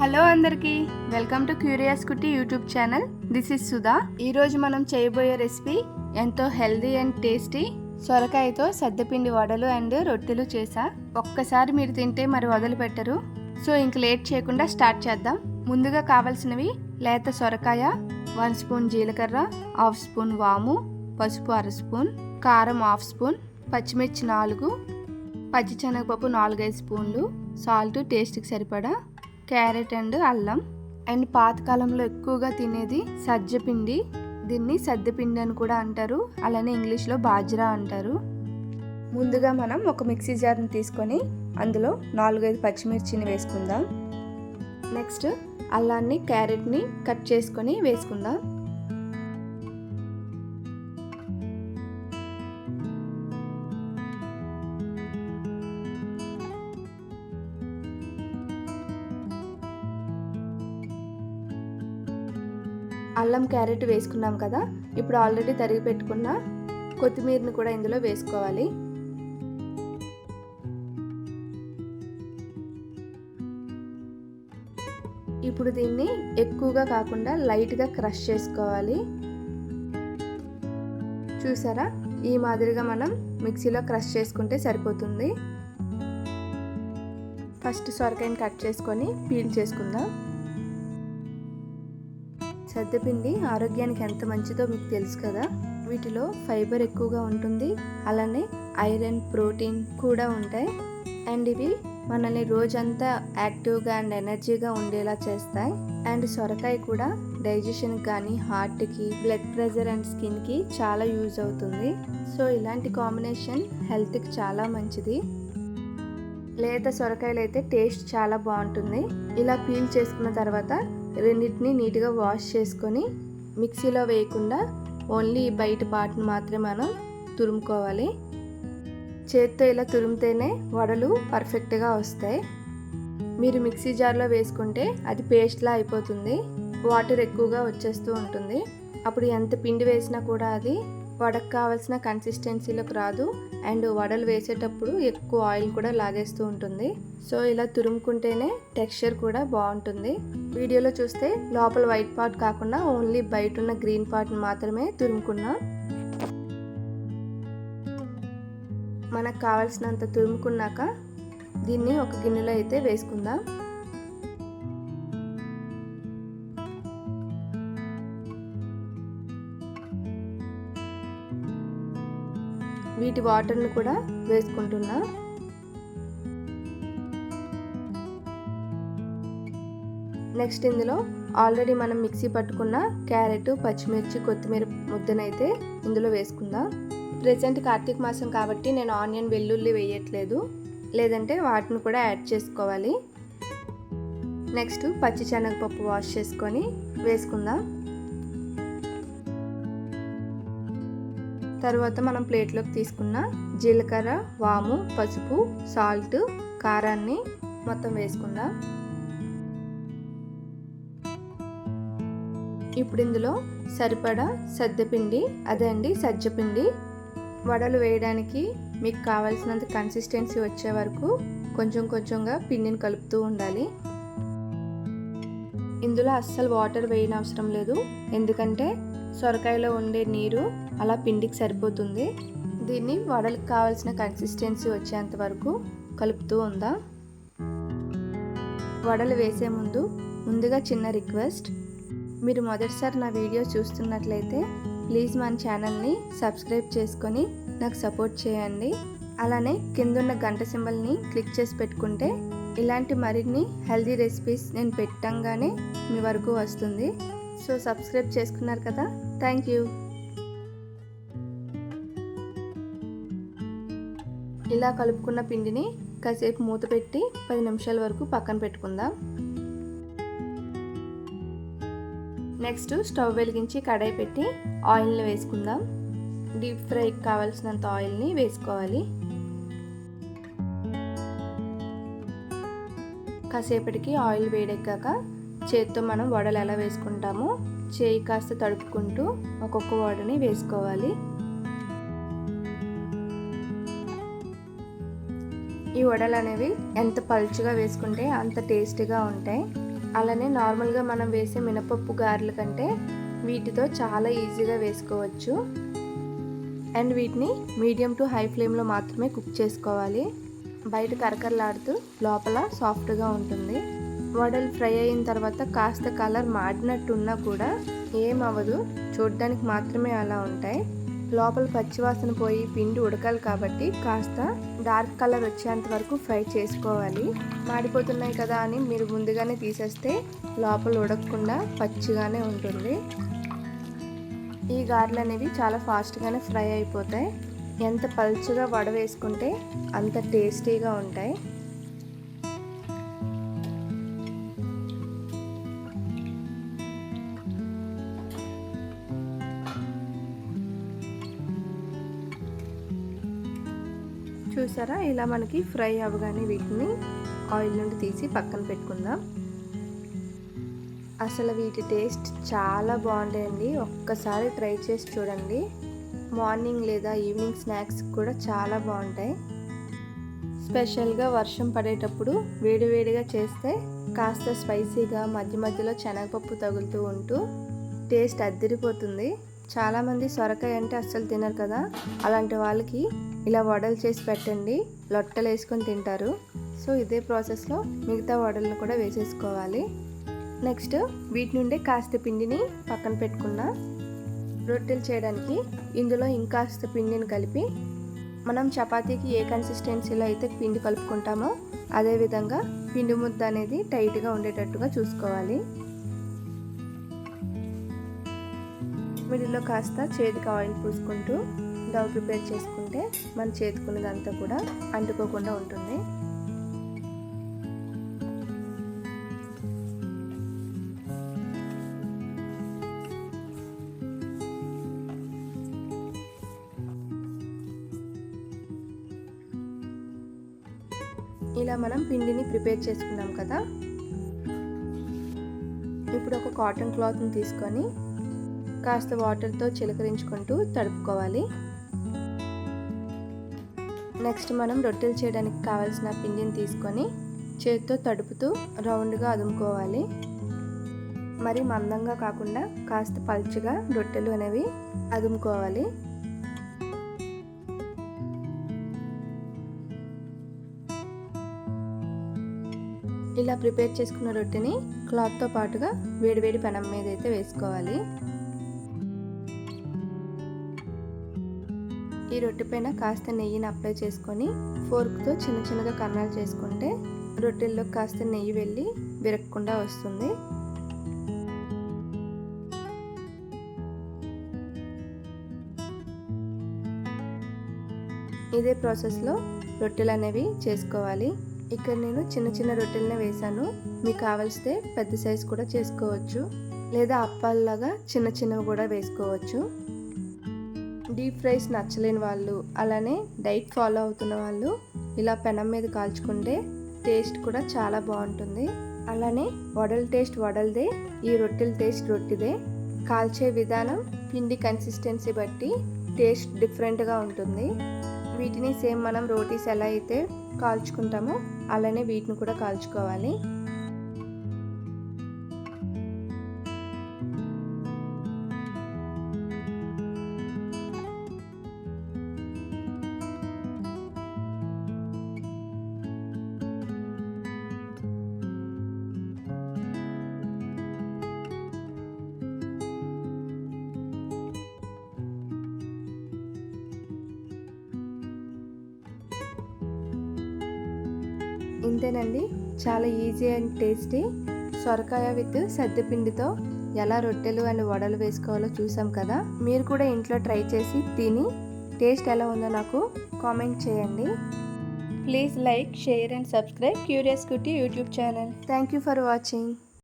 Hello అందరికీ welcome to curious Kutti YouTube channel. This is Sudha. ఈరోజు మనం చేయబోయే రెసిపీ ఎంతో హెల్దీ అండ్ టేస్టీ సొరకాయతో సద్దపిండి వడలు అండ్ రొట్టెలు చేసా. ఒక్కసారి మీరు తింటే మరి వదిలిపెట్టరు సో ఇంక లేట్ చేయకుండా స్టార్ట్ చేద్దాం. ముందుగా కావాల్సినవి లేత సొరకాయ వన్ స్పూన్ జీలకర్ర హాఫ్ స్పూన్ వాము పసుపు అర స్పూన్ కారం హాఫ్ స్పూన్ పచ్చిమిర్చి నాలుగు పచ్చిశనగపప్పు నాలుగైదు స్పూన్లు సాల్ట్ టేస్ట్కి సరిపడా క్యారెట్ అండ్ అల్లం. అండ్ పాతకాలంలో ఎక్కువగా తినేది సజ్జపిండి. దీన్ని సద్దెపిండి అని కూడా అంటారు. అలానే ఇంగ్లీష్లో బాజ్రా అంటారు. ముందుగా మనం ఒక మిక్సీ జార్ని తీసుకొని అందులో నాలుగైదు పచ్చిమిర్చిని వేసుకుందాం. నెక్స్ట్ అల్లాన్ని క్యారెట్ని కట్ చేసుకొని వేసుకుందాం. అల్లం క్యారెట్ వేసుకున్నాం కదా ఇప్పుడు ఆల్రెడీ తరిగి పెట్టుకున్న కొత్తిమీరని కూడా ఇందులో వేసుకోవాలి. ఇప్పుడు దీన్ని ఎక్కువగా కాకుండా లైట్గా క్రష్ చేసుకోవాలి. చూసారా? ఈ మాదిరిగా మనం మిక్సీలో క్రష్ చేసుకుంటే సరిపోతుంది. ఫస్ట్ సొరకాయని కట్ చేసుకొని పీల్ చేసుకుందాం. సద్దపిండి ఆరోగ్యానికి ఎంత మంచిదో మీకు తెలుసు కదా. వీటిలో ఫైబర్ ఎక్కువగా ఉంటుంది. అలానే ఐరన్ ప్రోటీన్ కూడా ఉంటాయి. అండ్ ఇవి మనల్ని రోజంతా యాక్టివ్గా అండ్ ఎనర్జీగా ఉండేలా చేస్తాయి. అండ్ సొరకాయ కూడా డైజెషన్ కానీ హార్ట్కి బ్లడ్ ప్రెషర్ అండ్ స్కిన్కి చాలా యూజ్ అవుతుంది. సో ఇలాంటి కాంబినేషన్ హెల్త్కి చాలా మంచిది. లేత సొరకాయలు అయితే టేస్ట్ చాలా బాగుంటుంది. ఇలా పీల్ చేసుకున్న తర్వాత రెండింటిని నీట్గా వాష్ చేసుకొని మిక్సీలో వేయకుండా ఓన్లీ బయట పార్ట్ని మాత్రమే మనం తురుముకోవాలి. చేత్తో ఇలా తురిమితేనే వడలు పర్ఫెక్ట్గా వస్తాయి. మీరు మిక్సీ జార్లో వేసుకుంటే అది పేస్ట్లా అయిపోతుంది. వాటర్ ఎక్కువగా వచ్చేస్తూ ఉంటుంది. అప్పుడు ఎంత పిండి వేసినా కూడా అది వడకు కావాల్సిన కన్సిస్టెన్సీలోకి రాదు. అండ్ వడలు వేసేటప్పుడు ఎక్కువ ఆయిల్ కూడా లాగేస్తూ ఉంటుంది. సో ఇలా తురుముకుంటేనే టెక్స్చర్ కూడా బాగుంటుంది. వీడియోలో చూస్తే లోపల వైట్ పార్ట్ కాకుండా ఓన్లీ బయట ఉన్న గ్రీన్ పార్ట్ని మాత్రమే తురుముకున్నాం. మనకు కావాల్సినంత తురుముకున్నాక దీన్ని ఒక గిన్నెలో అయితే వేసుకుందాం. వీటి వాటర్ని కూడా వేసుకుంటున్నా. నెక్స్ట్ ఇందులో ఆల్రెడీ మనం మిక్సీ పట్టుకున్న క్యారెట్ పచ్చిమిర్చి కొత్తిమీర ముద్దనైతే ఇందులో వేసుకుందాం. ప్రజెంట్ కార్తీక మాసం కాబట్టి నేను ఆనియన్ వెల్లుల్లి వేయట్లేదు. లేదంటే వాటిని కూడా యాడ్ చేసుకోవాలి. నెక్స్ట్ పచ్చి శనగపప్పు వాష్ చేసుకొని వేసుకుందాం. తర్వాత మనం ప్లేట్లోకి తీసుకున్న జీలకర్ర వాము పసుపు సాల్ట్ కారాన్ని మొత్తం వేసుకుందాం. ఇప్పుడు ఇందులో సరిపడా సద్దెపిండి అదే అండి సజ్జపిండి. వడలు వేయడానికి మీకు కావాల్సినంత కన్సిస్టెన్సీ వచ్చే వరకు కొంచెం కొంచెంగా పిండిని కలుపుతూ ఉండాలి. ఇందులో అస్సలు వాటర్ వేయనవసరం లేదు. ఎందుకంటే సొరకాయలో ఉండే నీరు అలా పిండికి సరిపోతుంది. దీన్ని వడలకు కావాల్సిన కన్సిస్టెన్సీ వచ్చేంత వరకు కలుపుతూ ఉందా. వడలు వేసే ముందు ముందుగా చిన్న రిక్వెస్ట్ మీరు మొదటిసారి నా వీడియో చూస్తున్నట్లయితే ప్లీజ్ మన ఛానల్ని సబ్స్క్రైబ్ చేసుకొని నాకు సపోర్ట్ చేయండి. అలానే కిందున్న గంట సింబల్ని క్లిక్ చేసి పెట్టుకుంటే ఇలాంటి మరిన్ని హెల్దీ రెసిపీస్ నేను పెట్టంగానే మీ వరకు వస్తుంది. సో సబ్స్క్రైబ్ చేసుకున్నారు కదా. Thank you. ఇలా కలుపుకున్న పిండిని కాసేపు మూత పెట్టి పది నిమిషాల వరకు పక్కన పెట్టుకుందాం. నెక్స్ట్ స్టవ్ వెలిగించి కడాయి పెట్టి ఆయిల్ని వేసుకుందాం. డీప్ ఫ్రైకి కావాల్సినంత ఆయిల్ని వేసుకోవాలి. కాసేపటికి ఆయిల్ వేడెక్కాక చేత్తో మనం వడలు ఎలా వేసుకుంటామో చేయి కాస్త తడుపుకుంటూ ఒక్కొక్క వడని వేసుకోవాలి. ఈ వడలు అనేవి ఎంత పలుచుగా వేసుకుంటే అంత టేస్టీగా ఉంటాయి. అలానే నార్మల్గా మనం వేసే మినపప్పు గారెల కంటే వీటితో చాలా ఈజీగా వేసుకోవచ్చు. అండ్ వీటిని మీడియం టు హై ఫ్లేమ్లో మాత్రమే కుక్ చేసుకోవాలి. బయట కరకరలాడుతూ లోపల సాఫ్ట్గా ఉంటుంది. వడలు ఫ్రై అయిన తర్వాత కాస్త కలర్ మాడినట్టున్నా కూడా ఏం అవ్వదు చూడడానికి మాత్రమే అలా ఉంటాయి. లోపల పచ్చివాసన పోయి పిండి ఉడకాలి కాబట్టి కాస్త డార్క్ కలర్ వచ్చేంత వరకు ఫ్రై చేసుకోవాలి. మాడిపోతున్నాయి కదా అని మీరు ముందుగానే తీసేస్తే లోపల ఉడకకుండా పచ్చిగానే ఉంటుంది. ఈ గారెలు అనేవి చాలా ఫాస్ట్గానే ఫ్రై అయిపోతాయి. ఎంత పలుచగా వడ వేసుకుంటే అంత టేస్టీగా ఉంటాయి. చూసారా? ఇలా మనకి ఫ్రై అవ్వగానే వీటిని ఆయిల్ నుండి తీసి పక్కన పెట్టుకుందాం. అసలు వీటి టేస్ట్ చాలా బాగుంటాయండి. ఒక్కసారి ట్రై చేసి చూడండి. మార్నింగ్ లేదా ఈవినింగ్ స్నాక్స్ కూడా చాలా బాగుంటాయి. స్పెషల్గా వర్షం పడేటప్పుడు వేడివేడిగా చేస్తే కాస్త స్పైసీగా మధ్య మధ్యలో శనగపప్పు తగులుతూ ఉంటూ టేస్ట్ అద్దరిపోతుంది. చాలామంది సొరకాయ అంటే అస్సలు తినరు కదా? అలాంటి వాళ్ళకి ఇలా వడలు చేసి పెట్టండి. లొట్టలు వేసుకొని తింటారు. సో ఇదే ప్రాసెస్లో మిగతా వడలను కూడా వేసేసుకోవాలి. నెక్స్ట్ వీటి నుండి కాస్త పిండిని పక్కన పెట్టుకున్న రొట్టెలు చేయడానికి ఇందులో ఇంకాస్త పిండిని కలిపి మనం చపాతీకి ఏ కన్సిస్టెన్సీలో అయితే పిండి కలుపుకుంటామో అదేవిధంగా పిండి ముద్ద అనేది టైట్గా ఉండేటట్టుగా చూసుకోవాలి. మిడిల్లో కాస్త చేతికి ఆయిల్ పూసుకుంటూ డవ్ ప్రిపేర్ చేసుకుంటే మన చేతుకున్నదంతా కూడా అంటుకోకుండా ఉంటుంది. ఇలా మనం పిండిని ప్రిపేర్ చేసుకున్నాం కదా. ఇప్పుడు ఒక కాటన్ క్లాత్ని తీసుకొని కాస్త వాటర్తో చిలకరించుకుంటూ తడుపుకోవాలి. నెక్స్ట్ మనం రొట్టెలు చేయడానికి కావాల్సిన పిండిని తీసుకొని చేతితో తడుపుతూ రౌండ్గా అదుముకోవాలి. మరి మందంగా కాకుండా కాస్త పల్చగా రొట్టెలు అనేవి అదుముకోవాలి. ఇలా ప్రిపేర్ చేసుకున్న రొట్టెని క్లాత్తో పాటుగా వేడివేడి పెనం మీద అయితే వేసుకోవాలి. ఈ రొట్టె పైన కాస్త నెయ్యిని అప్లై చేసుకొని ఫోర్క్తో చిన్న చిన్నగా కన్నాలు చేసుకుంటే రొట్టెల్లో కాస్త నెయ్యి వెళ్ళి విరగకుండా వస్తుంది. ఇదే ప్రాసెస్లో రొట్టెలు అనేవి చేసుకోవాలి. ఇక్కడ నేను చిన్న చిన్న రొట్టెలనే వేసాను మీకు కావలిస్తే పెద్ద సైజు కూడా చేసుకోవచ్చు. లేదా అప్పాలలాగా చిన్న చిన్నవి కూడా వేసుకోవచ్చు. డీప్ ఫ్రైస్ నచ్చలేని వాళ్ళు అలానే డైట్ ఫాలో అవుతున్న వాళ్ళు ఇలా పెనం మీద కాల్చుకుంటే టేస్ట్ కూడా చాలా బాగుంటుంది. అలానే వడల టేస్ట్ వడలదే ఈ రొట్టెల టేస్ట్ రొట్టిదే. కాల్చే విధానం పిండి కన్సిస్టెన్సీ బట్టి టేస్ట్ డిఫరెంట్గా ఉంటుంది. వీటిని సేమ్ మనం రోటీస్ ఎలా అయితే కాల్చుకుంటామో అలానే వీటిని కూడా కాల్చుకోవాలి. ఇంతేనండి చాలా ఈజీ అండ్ టేస్టీ సొరకాయ విత్ సద్దెపిండితో ఎలా రొట్టెలు అండ్ వడలు వేసుకోవాలో చూసాం కదా? మీరు కూడా ఇంట్లో ట్రై చేసి తిని టేస్ట్ ఎలా ఉందో నాకు కామెంట్ చేయండి. Please like share and subscribe Curious Cutie YouTube channel thank you for watching